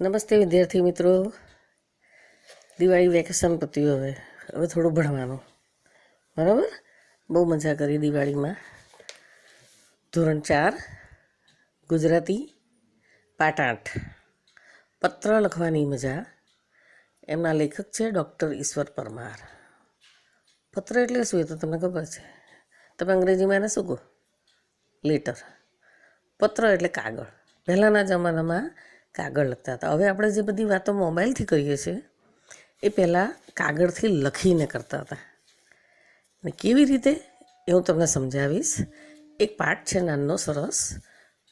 નમસ્તે વિદ્યાર્થી મિત્રો. દિવાળી વેકેશન પત્યું હવે. હવે થોડું ભણવાનું. બરાબર? બહુ મજા કરી દિવાળીમાં. ધોરણ ચાર, ગુજરાતી, પાઠ આઠ. પત્ર લખવાની મજા. એમના લેખક છે ડૉક્ટર ઈશ્વર પરમાર. પત્ર એટલે શું એ તો તમને ખબર છે? તમે અંગ્રેજીમાં એને શું કહો? લેટર. પત્ર એટલે કાગળ. પહેલાંના જમાનામાં કાગળ લખતા હતા. હવે આપણે જે બધી વાતો મોબાઈલથી કરીએ છીએ, એ પહેલાં કાગળથી લખીને કરતા હતા. અને કેવી રીતે, એ હું તમને સમજાવીશ. એક પાઠ છે નાનો સરસ.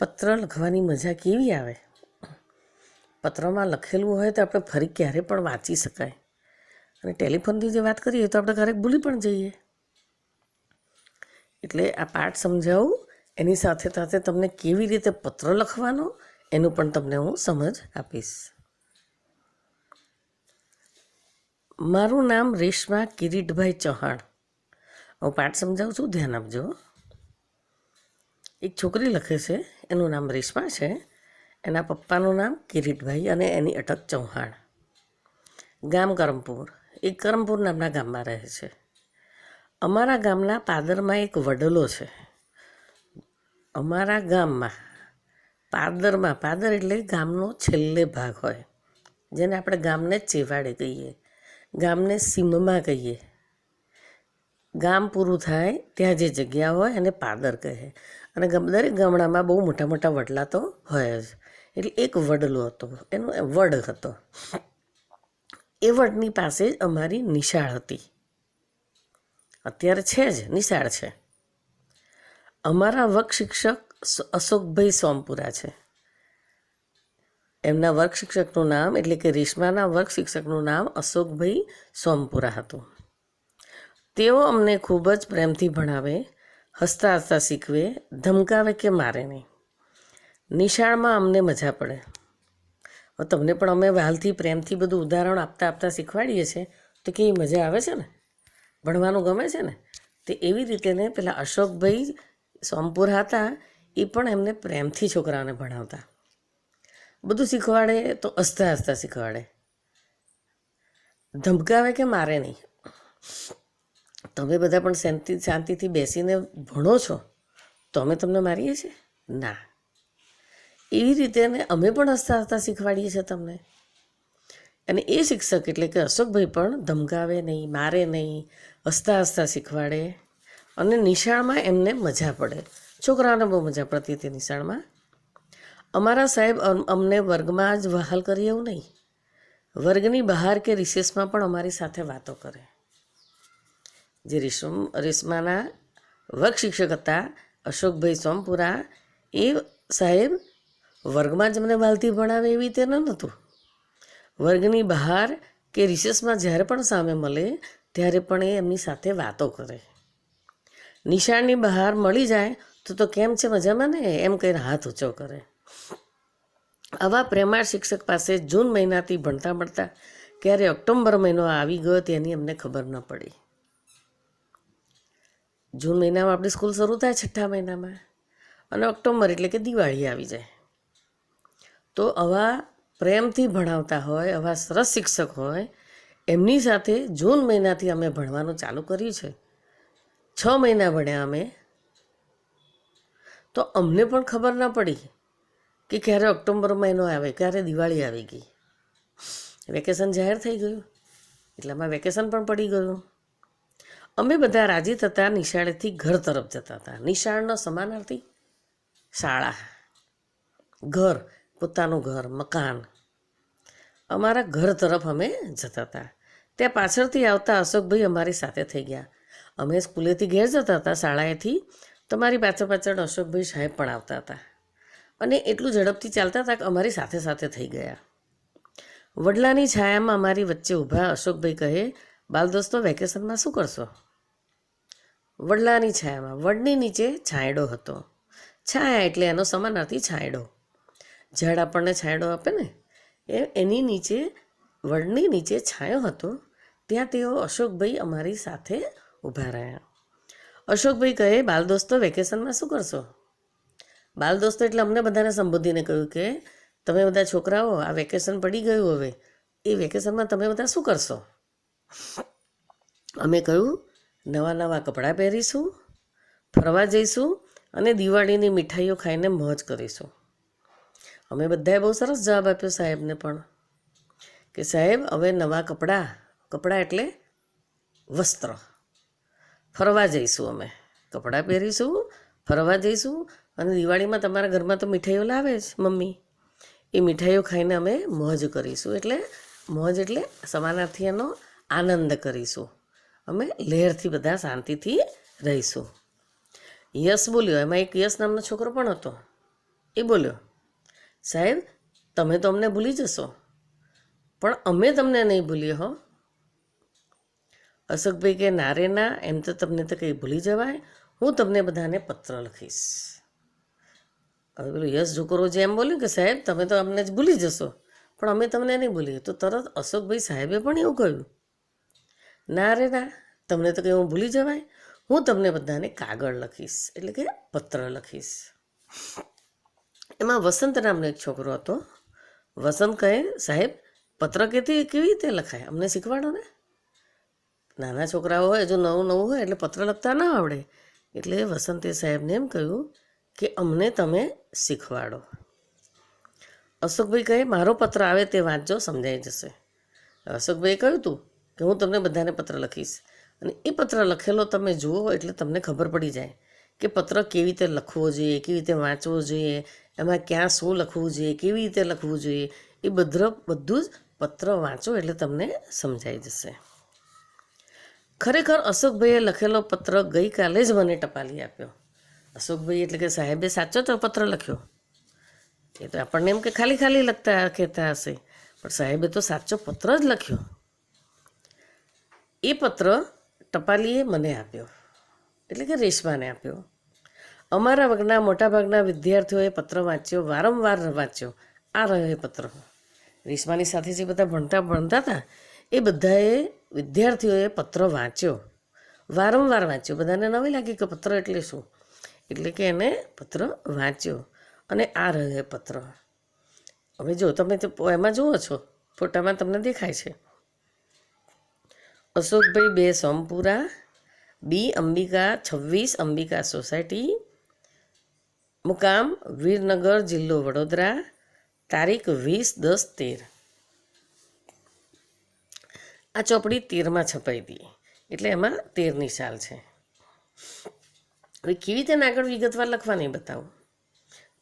પત્ર લખવાની મજા કેવી આવે? પત્રમાં લખેલું હોય તો આપણે ફરી ક્યારે પણ વાંચી શકાય. અને ટેલિફોનથી જે વાત કરીએ તો આપણે ક્યારેક ભૂલી પણ જઈએ. એટલે આ પાઠ સમજાવું. એની સાથે સાથે તમને કેવી રીતે પત્ર લખવાનો એનું પણ તમને હું સમજ આપીશ. મારું નામ રેશમા કિરીટભાઈ ચૌહાણ. હું પાઠ સમજાવું છું, ધ્યાન આપજો. એક છોકરી લખે છે, એનું નામ રેશમા છે. એના પપ્પાનું નામ કિરીટભાઈ અને એની અટક ચૌહાણ. ગામ કરમપુર. એ કરમપુર નામના ગામમાં રહે છે. અમારા ગામના પાદરમાં એક વડલો છે. અમારા ગામમાં પાદરમાં, પાદર એટલે ગામનો છેલ્લે ભાગ હોય, જેને આપણે ગામને ચેવાડે કહીએ, ગામને સીમમાં કહીએ. ગામ પૂરું થાય ત્યાં જે જગ્યા હોય એને પાદર કહે. અને દરેક ગામડામાં બહુ મોટા મોટા વડલા તો હોય જ. એટલે એક વડલો હતો, એનો વડ હતો. એ વડની પાસે જ અમારી નિશાળ હતી. અત્યારે છે જ, નિશાળ છે. અમારા વક શિક્ષક અશોકભાઈ સોમપુરા છે. એમના વર્ગ શિક્ષકનું નામ, એટલે કે રેશમાના વર્ગ શિક્ષકનું નામ અશોકભાઈ સોમપુરા હતું. તેઓ અમને ખૂબ જ પ્રેમથી ભણાવે હસતા હસતા શીખવે, ધમકાવે કે મારે નહીં. નિશાળમાં અમને મજા પડે. તમને પણ અમે વાલથી પ્રેમથી બધું ઉદાહરણ આપતા આપતા શીખવાડીએ છીએ, તો કેવી મજા આવે છે ને? ભણવાનું ગમે છે ને? તે એવી રીતે ને પેલા અશોકભાઈ સોમપુર હતા એ પણ એમને પ્રેમથી છોકરાઓને ભણાવતા. બધું શીખવાડે તો હસતા હસતા શીખવાડે. ધમકાવે કે મારે નહીં. તમે બધા પણ શાંતિ, શાંતિથી બેસીને ભણો છો? તો અમે તમને મારીએ છીએ? ના. એવી રીતે અમે પણ હસતા હસતા શીખવાડીએ છીએ તમને. અને એ શિક્ષક એટલે કે અશોકભાઈ પણ ધમકાવે નહીં, મારે નહીં, હસતા હસતા શીખવાડે. અને નિશાળમાં એમને મજા પડે. છોકરાઓને બહુ મજા પડતી હતી નિશાળમાં. અમારા સાહેબ અમ- અમને વર્ગમાં જ વહાલ કરીએ એવું નહીં. વર્ગની બહાર કે રિસેસમાં પણ અમારી સાથે વાતો કરે. જે રેશમ, રેશમાના વર્ગ શિક્ષક હતા, અશોકભાઈ સોમપુરા, એ સાહેબ વર્ગમાં જ અમને વાલથી ભણાવે એવી રીતે ન નહોતું. વર્ગની બહાર કે રિસેસમાં જ્યારે પણ સામે મળે, ત્યારે પણ એ એમની સાથે વાતો કરે. નિશાળની બહાર મળી જાય તો તો કેમ છે મજામાં ને? એમ કહીને હાથ ઊંચો કરે. આવા પ્રેમાળ શિક્ષક પાસે જૂન મહિનાથી ભણતા ભણતા ક્યારે ઓક્ટોબર મહિનો આવી ગયો તેની અમને ખબર ન પડી. જૂન મહિનામાં આપણી સ્કૂલ શરૂ થાય છઠ્ઠા મહિનામાં અને ઓક્ટોબર એટલે કે દિવાળી આવી જાય. તો આવા પ્રેમથી ભણાવતા હોય, આવા સરસ શિક્ષક હોય, એમની સાથે જૂન મહિનાથી અમે ભણવાનું ચાલુ કર્યું છે. છ મહિના ભણ્યા અમે. તો અમને પણ ખબર ના પડી કે ક્યારે ઓક્ટોબર મહિનો આવે, ક્યારે દિવાળી આવી ગઈ. વેકેશન જાહેર થઈ ગયું. એટલામાં વેકેશન પણ પડી ગયું. અમે બધા રાજી થતા નિશાળેથી ઘર તરફ જતા હતા. નિશાળનો સમાનાર્થી શાળા, ઘર, પોતાનું ઘર, મકાન. અમારા ઘર તરફ અમે જતા હતા. ત્યાં પાછળથી આવતા અશોકભાઈ અમારી સાથે થઈ ગયા. અમે સ્કૂલેથી ઘેર જતા હતા, શાળાએથી તો મારી પાછળ પાછળ અશોકભાઈ સાહેબ પણ આવતા હતા. અને એટલું ઝડપથી ચાલતા હતા કે અમારી સાથે સાથે થઈ ગયા. વડલાની છાયામાં અમારી વચ્ચે ઊભા અશોકભાઈ કહે, બાલ દોસ્તો, વેકેશનમાં શું કરશો? વડલાની છાયામાં. વડની નીચે છાંયડો હતો. છાયા એટલે એનો સમાનાર્થી છાંયડો. ઝાડ આપણને છાંયડો આપે ને? એ, એની નીચે, વડની નીચે છાંયો હતો. ત્યાં તેઓ અશોકભાઈ અમારી સાથે ઊભા રહ્યા. અશોકભાઈ કહે, બાલ દોસ્તો, વેકેશનમાં શું કરશો? બાલ દોસ્તો એટલે અમને બધાને સંબોધીને કહ્યું કે, તમે બધા છોકરાઓ, આ વેકેશન પડી ગયું હવે. એ વેકેશનમાં તમે બધા શું કરશો? અમે કહ્યું, નવા નવા કપડાં પહેરીશું, ફરવા જઈશું અને દિવાળીની મીઠાઈઓ ખાઈને મોજ કરીશું. અમે બધાએ બહુ સરસ જવાબ આપ્યો સાહેબને પણ કે, સાહેબ, હવે નવા કપડાં કપડાં એટલે વસ્ત્ર. ફરવા જઈશું અમે. કપડાં પહેરીશું, ફરવા જઈશું અને દિવાળીમાં તમારા ઘરમાં તો મીઠાઈઓ લાવે જ, મમ્મી. એ મીઠાઈઓ ખાઈને અમે મોજ કરીશું એટલે, મોજ એટલે સમાનાર્થી એનો આનંદ કરીશું. અમે લહેરથી બધા શાંતિથી રહીશું. યશ બોલ્યો, એમાં એક યશ નામનો છોકરો પણ હતો. એ બોલ્યો, સાહેબ, તમે તો અમને ભૂલી જશો. પણ અમે તમને નહીં ભૂલીએ હો. અશોકભાઈ કે, નારે ના, એમ તો તમને તો કંઈ ભૂલી જવાય. હું તમને બધાને પત્ર લખીશ. હવે પેલું યશ જે એમ બોલ્યું કે, સાહેબ, તમે તો અમને જ ભૂલી જશો. પણ અમે તમને નહીં ભૂલીએ. તો તરત અશોકભાઈ સાહેબે પણ એવું કહ્યું. ના રે ના, તમને તો કંઈ હું ભૂલી જવાય. હું તમને બધાને કાગળ લખીશ. એટલે કે પત્ર લખીશ. એમાં વસંત નામનો એક છોકરો હતો. વસંત કહે, સાહેબ, પત્ર કેથી કેવી રીતે લખાય? અમને શીખવાડો ને. નાના છોકરાઓ હોય જો નવું નવું હોય, એટલે પત્ર લખતા ના આવડે. એટલે વસંતે સાહેબને એમ કહ્યું કે અમને તમે શીખવાડો. અશોકભાઈ કહે, મારો પત્ર આવે તે વાંચજો, સમજાઈ જશે. અશોકભાઈએ કહ્યું હતું કે હું તમને બધાને પત્ર લખીશ. અને એ પત્ર લખેલો તમે જુઓ એટલે તમને ખબર પડી જાય કે પત્ર કેવી રીતે લખવો જોઈએ, કેવી રીતે વાંચવો જોઈએ, એમાં ક્યાં શું લખવું જોઈએ, કેવી રીતે લખવું જોઈએ. એ બધું બધું જ પત્ર વાંચો એટલે તમને સમજાઈ જશે. ખરેખર અશોકભાઈએ લખેલો પત્ર ગઈકાલે જ મને ટપાલી આપ્યો. અશોકભાઈ એટલે કે સાહેબે સાચો તો પત્ર લખ્યો. એ તો આપણને એમ કે ખાલી ખાલી લખતા કહેતા હશે, પણ સાહેબે તો સાચો પત્ર જ લખ્યો. એ પત્ર ટપાલીએ મને આપ્યો, એટલે કે રેશમાને આપ્યો. અમારા વર્ગના મોટાભાગના વિદ્યાર્થીઓએ પત્ર વાંચ્યો, વારંવાર વાંચ્યો. આ રહ્યો એ પત્ર. રેશમાની સાથે જે બધા ભણતા ભણતા હતા, એ બધાએ વિદ્યાર્થીઓએ પત્ર વાંચ્યો. વારંવાર વાંચ્યો. બધાને નવી લાગી કે પત્ર એટલે શું? એટલે કે એને પત્ર વાંચ્યો. અને આ રહ્યો પત્ર. હવે જો તમે એમાં જુઓ છો, ફોટામાં તમને દેખાય છે. અશોકભાઈ બે સોમપુરા, બી અંબિકા, છવ્વીસ અંબિકા સોસાયટી, મુકામ, વીરનગર જિલ્લો વડોદરા, તારીખ વીસ દસ તેર. આ ચોપડી તેરમાં છપાઈ હતી એટલે એમાં તેરની શાલ છે. હવે કેવી રીતે આગળ વિગતવાર લખવાની બતાવું?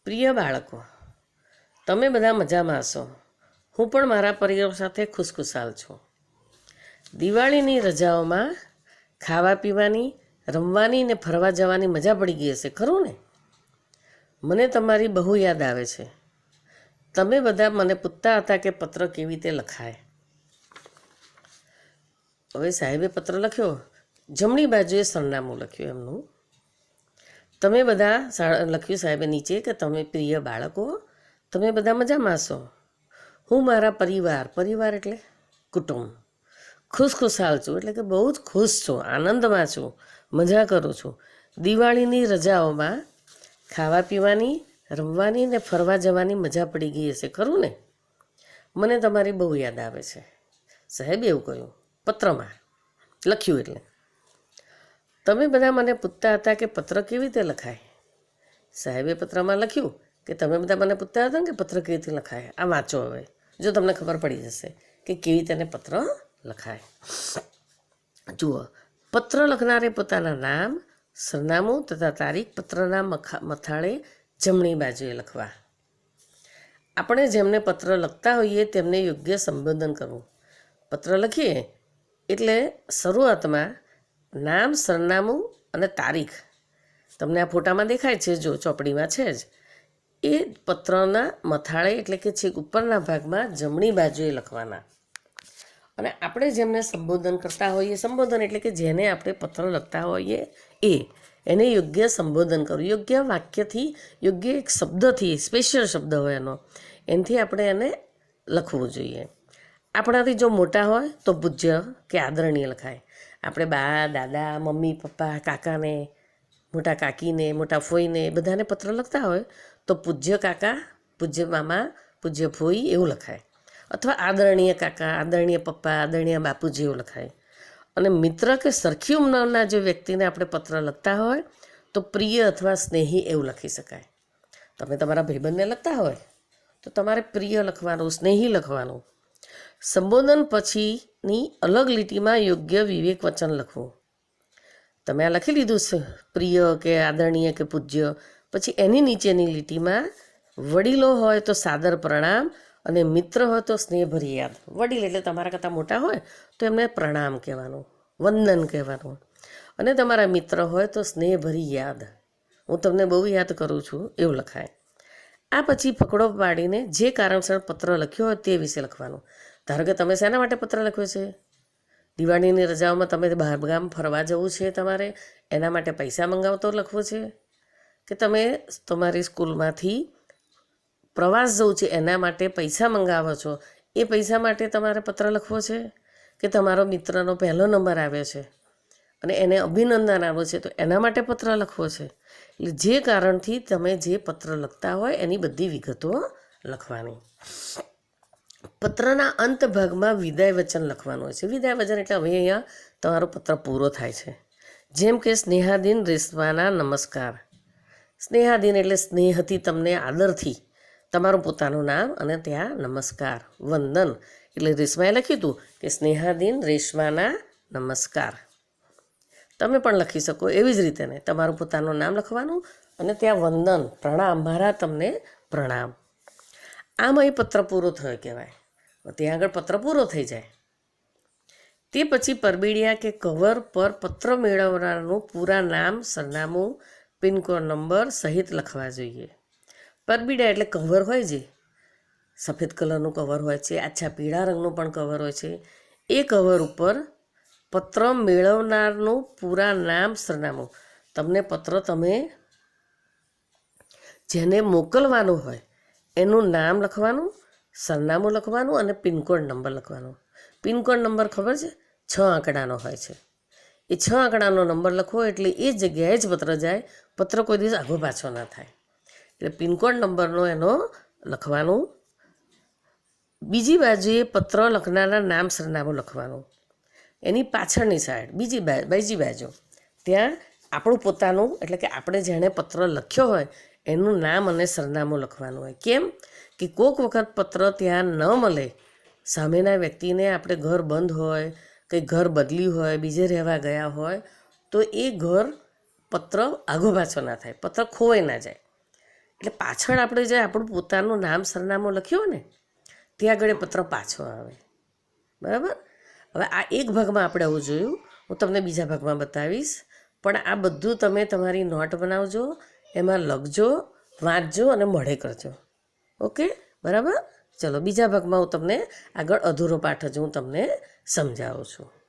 પ્રિય બાળકો, તમે બધા મજામાં હશો. હું પણ મારા પરિવાર સાથે ખુશખુશાલ છું. દિવાળીની રજાઓમાં ખાવા પીવાની, રમવાની ને ફરવા જવાની મજા પડી ગઈ હશે, ખરું ને? મને તમારી બહુ યાદ આવે છે. તમે બધા મને પૂછતા હતા કે પત્ર કેવી રીતે લખાય. હવે સાહેબે પત્ર લખ્યો. જમણી બાજુએ સરનામું લખ્યું એમનું. તમે બધા લખ્યું સાહેબે નીચે કે તમે પ્રિય બાળકો? તમે બધા મજામાં છો? હું મારા પરિવાર પરિવાર એટલે કુટુંબ. ખુશખુશાલ છું, એટલે કે બહુ જ ખુશ છું, આનંદમાં છું, મજા કરું છું. દિવાળીની રજાઓમાં ખાવા પીવાની, રમવાની ને ફરવા જવાની મજા પડી ગઈ હશે, ખરું ને? મને તમારી બહુ યાદ આવે છે. સાહેબે એવું કહ્યું. પત્રમાં લખ્યું એટલે. તમે બધા મને પૂછતા હતા કે પત્ર કેવી રીતે લખાય? સાહેબે પત્રમાં લખ્યું કે તમે બધા મને પૂછતા હતા કે પત્ર કેવી રીતે લખાય? આ વાંચો હવે. જો તમને ખબર પડી જશે કે કેવી રીતે પત્ર લખાય. જુઓ, પત્ર લખનારે પોતાના નામ, સરનામું તથા તારીખ પત્રના મથાળે જમણી બાજુએ લખવા. આપણે જેમને પત્ર લખતા હોઈએ તેમને યોગ્ય સંબોધન કરવું. પત્ર લખીએ એટલે શરૂઆતમાં નામ, સરનામું અને તારીખ. તમને આ ફોટામાં દેખાય છે, જો ચોપડીમાં છે જ. એ પત્રના મથાળે એટલે કે છેક ઉપરના ભાગમાં જમણી બાજુએ લખવાના. અને આપણે જેમને સંબોધન કરતા હોઈએ, સંબોધન એટલે કે જેને આપણે પત્ર લખતા હોઈએ, એ. એને યોગ્ય સંબોધન કરવું. યોગ્ય વાક્યથી, યોગ્ય એક શબ્દથી, સ્પેશિયલ શબ્દ હોય એનો. એનાથી આપણે એને લખવું જોઈએ. આપણાથી જો મોટા હોય તો પૂજ્ય કે આદરણીય લખાય. આપણે બા, દાદા, મમ્મી, પપ્પા, કાકાને, મોટા કાકીને, મોટા ફોઈને બધાને પત્ર લખતા હોય તો પૂજ્ય કાકા, પૂજ્ય મામા, પૂજ્ય ફોઈ એવું લખાય. અથવા આદરણીય કાકા, આદરણીય પપ્પા, આદરણીય બાપુજી એવું લખાય. અને મિત્ર કે સરખી ઉંમરના જે વ્યક્તિને આપણે પત્ર લખતા હોય તો પ્રિય અથવા સ્નેહી એવું લખી શકાય. તમે તમારા ભાઈબંધને લખતા હોય તો તમારે પ્રિય લખવાનું, સ્નેહી લખવાનું. સંબોધન પછીની અલગ લીટીમાં યોગ્ય વિવેક વચન લખવું. તમે આ લખી લીધું છે, પ્રિય કે આદરણીય કે પૂજ્ય. પછી એની નીચેની લીટીમાં વડીલો હોય તો સાદર પ્રણામ અને મિત્ર હોય તો સ્નેહભરી યાદ. વડીલ એટલે તમારા કરતાં મોટા હોય તો એમને પ્રણામ કહેવાનું, વંદન કહેવાનું. અને તમારા મિત્ર હોય તો સ્નેહભરી યાદ. હું તમને બહુ યાદ કરું છું, એવું લખાય. આ પછી પકડો પાડીને જે કારણસર પત્ર લખ્યો હોય તે વિશે લખવાનું. ધારો કે તમે શેના માટે પત્ર લખ્યો છે? દિવાળીની રજાઓમાં તમે બહાર ગામ ફરવા જવું છે તમારે, એના માટે પૈસા મંગાવતો લખવો છે? કે તમે તમારી સ્કૂલમાંથી પ્રવાસ જવું છે, એના માટે પૈસા મંગાવો છો? એ પૈસા માટે તમારે પત્ર લખવો છે? કે તમારો મિત્રનો પહેલો નંબર આવ્યો છે? અને એને અભિનંદન આવ્યો છે, તો એના માટે પત્ર લખવો છે? એટલે જે કારણથી તમે જે પત્ર લખતા હોય, એની બધી વિગતો લખવાની. પત્રના અંત ભાગમાં વિદાય વચન લખવાનું હોય છે. વિદાય વચન એટલે હવે અહીંયા તમારો પત્ર પૂરો થાય છે. જેમ કે સ્નેહાદીન રેશમાના નમસ્કાર. સ્નેહાદીન એટલે સ્નેહથી તમને આદરથી. તમારું પોતાનું નામ અને ત્યાં નમસ્કાર. વંદન. એટલે રેશમાએ લખ્યું હતું કે સ્નેહાદીન રેશમાના નમસ્કાર. તમે પણ લખી શકો એવી જ રીતે ને તમારું પોતાનું નામ લખવાનું અને ત્યાં વંદન. પ્રણામ. મારા તમને પ્રણામ. આમ અહીં પત્ર પૂરો થયો કહેવાય. ત્યાં આગળ પત્ર પૂરો થઈ જાય. તે પછી પરબીડિયા કે કવર પર પત્ર મેળવનારનું પૂરા નામ, સરનામું, પિનકોડ નંબર સહિત લખવા જોઈએ. પરબીડિયા એટલે કવર હોય છે. સફેદ કલરનું કવર હોય છે, આછા પીળા રંગનું પણ કવર હોય છે. એ કવર ઉપર પત્ર મેળવનારનું પૂરા નામ, સરનામું. તમને પત્ર તમે જેને મોકલવાનું હોય, એનું નામ લખવાનું સરનામું લખવાનું અને પિનકોડ નંબર લખવાનો. પિનકોડ નંબર ખબર છે? છ આંકડાનો હોય છે. એ છ આંકડાનો નંબર લખવો એટલે એ જગ્યાએ જ પત્ર જાય, પત્ર કોઈ દિવસ આગો પાછો ના થાય. એટલે પિનકોડ નંબરનો એનો લખવાનું. બીજી બાજુએ પત્ર લખનારના નામ સરનામું લખવાનું. એની પાછળની સાઈડ બીજી બીજી બાજુ. ત્યાં આપણું પોતાનું, એટલે કે આપણે જેણે પત્ર લખ્યો હોય એનું નામ અને સરનામું લખવાનું હોય. કેમ કે કોઈક વખત પત્ર ત્યાં ન મળે, સામેના વ્યક્તિને આપણે ઘર બંધ હોય, કંઈ ઘર બદલ્યું હોય, બીજે રહેવા ગયા હોય, તો એ ઘર પત્ર આગો પાછો ના થાય, પત્ર ખોવાઈ ના જાય. એટલે પાછળ આપણે જે આપણું પોતાનું નામ, સરનામું લખ્યું ને, ત્યાં આગળ એ પત્ર પાછો આવે. બરાબર? હવે આ એક ભાગમાં આપણે આવું જોયું. હું તમને બીજા ભાગમાં બતાવીશ. પણ આ બધું તમે તમારી નોટ બનાવજો. એમાં લખજો, વાંચજો અને મળે કરજો. ઓકે? બરાબર? ચલો, બીજા ભાગમાં હું તમને આગળ અધૂરો પાઠ જ હું તમને સમજાવું છું.